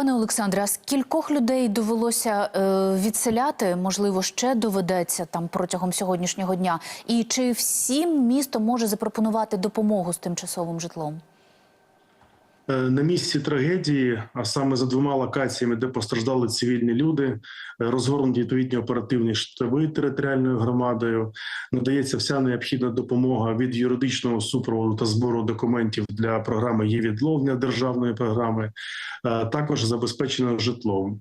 Пане Олександре, а скількох людей довелося е, відселяти? Можливо, ще доведеться там протягом сьогоднішнього дня? І чи всім місто може запропонувати допомогу з тимчасовим житлом? Е, На місці трагедії, а саме за двома локаціями, де постраждали цивільні люди, е, розгорнуті відповідні оперативні штаби територіальною громадою. Надається вся необхідна допомога від юридичного супроводу та збору документів для програми є відловня державної програми. е, Також забезпечено житлом.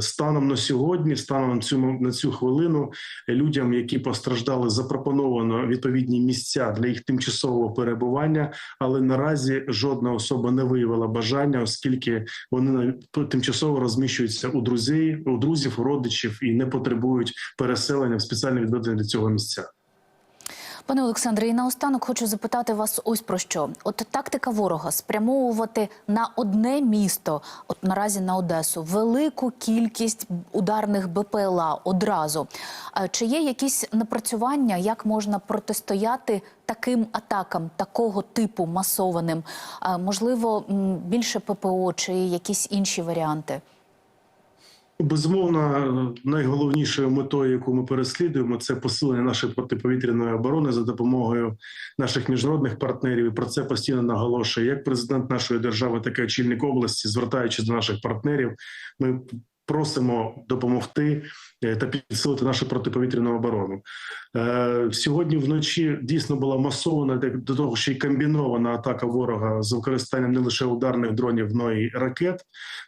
Станом на сьогодні, станом на цю хвилину, людям, які постраждали, запропоновано відповідні місця для їх тимчасового перебування, але наразі жодна особа не виявила бажання, оскільки вони тимчасово розміщуються у друзів, у друзів, у родичів і не потребують переселення в спеціально відведені для цього місця. Пане Олександре, і наостанок хочу запитати вас ось про що. От тактика ворога спрямовувати на одне місто, от наразі на Одесу, велику кількість ударних БПЛА одразу. Чи є якісь напрацювання, як можна протистояти таким атакам, такого типу масованим? Можливо, більше ППО чи якісь інші варіанти? Безумовно, найголовнішою метою, яку ми переслідуємо, це посилення нашої протиповітряної оборони за допомогою наших міжнародних партнерів. І про це постійно наголошує як президент нашої держави, так і очільник області, звертаючись до наших партнерів. Ми просимо допомогти е, та підсилити нашу протиповітряну оборону. Е, Сьогодні вночі дійсно була масована до того, що й комбінована атака ворога з використанням не лише ударних дронів, но й ракет.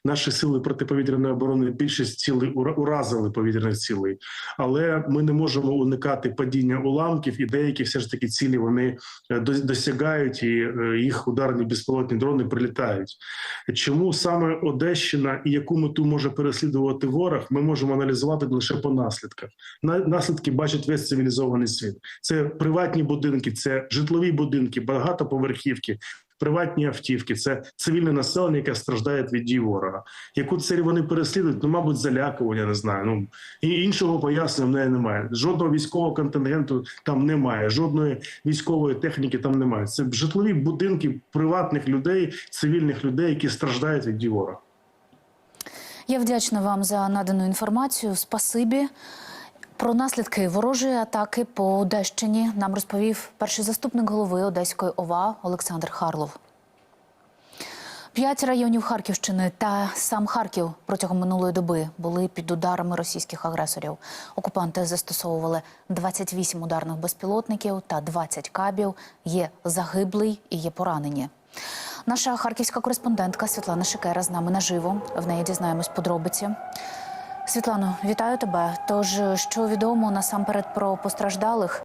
Наші сили протиповітряної оборони більшість цілей ура- уразили повітряних цілей, але ми не можемо уникати падіння уламків, і деякі все ж таки цілі вони е, досягають, і їх ударні безпілотні дрони прилітають. Чому саме Одещина і яку мету може переслідувати ворог, ми можемо аналізувати лише по наслідках. На- Наслідки бачить весь цивілізований світ. Це приватні будинки, це житлові будинки, багатоповерхівки. Приватні автівки це цивільне населення, яке страждає від дій ворога. Яку цель вони переслідують? Ну, мабуть, залякування, не знаю. Ну і іншого пояснення в неї немає. Жодного військового контингенту там немає, жодної військової техніки там немає. Це житлові будинки приватних людей, цивільних людей, які страждають від дій ворога. Я вдячна вам за надану інформацію. Спасибі. Про наслідки ворожої атаки по Одещині нам розповів перший заступник голови Одеської ОВА Олександр Харлов. П'ять районів Харківщини та сам Харків протягом минулої доби були під ударами російських агресорів. Окупанти застосовували 28 ударних безпілотників та 20 кабів. Є загиблий і є поранені. Наша харківська кореспондентка Світлана Шикера з нами наживо. В неї дізнаємось подробиці. Світлано, вітаю тебе. Тож, що відомо насамперед про постраждалих?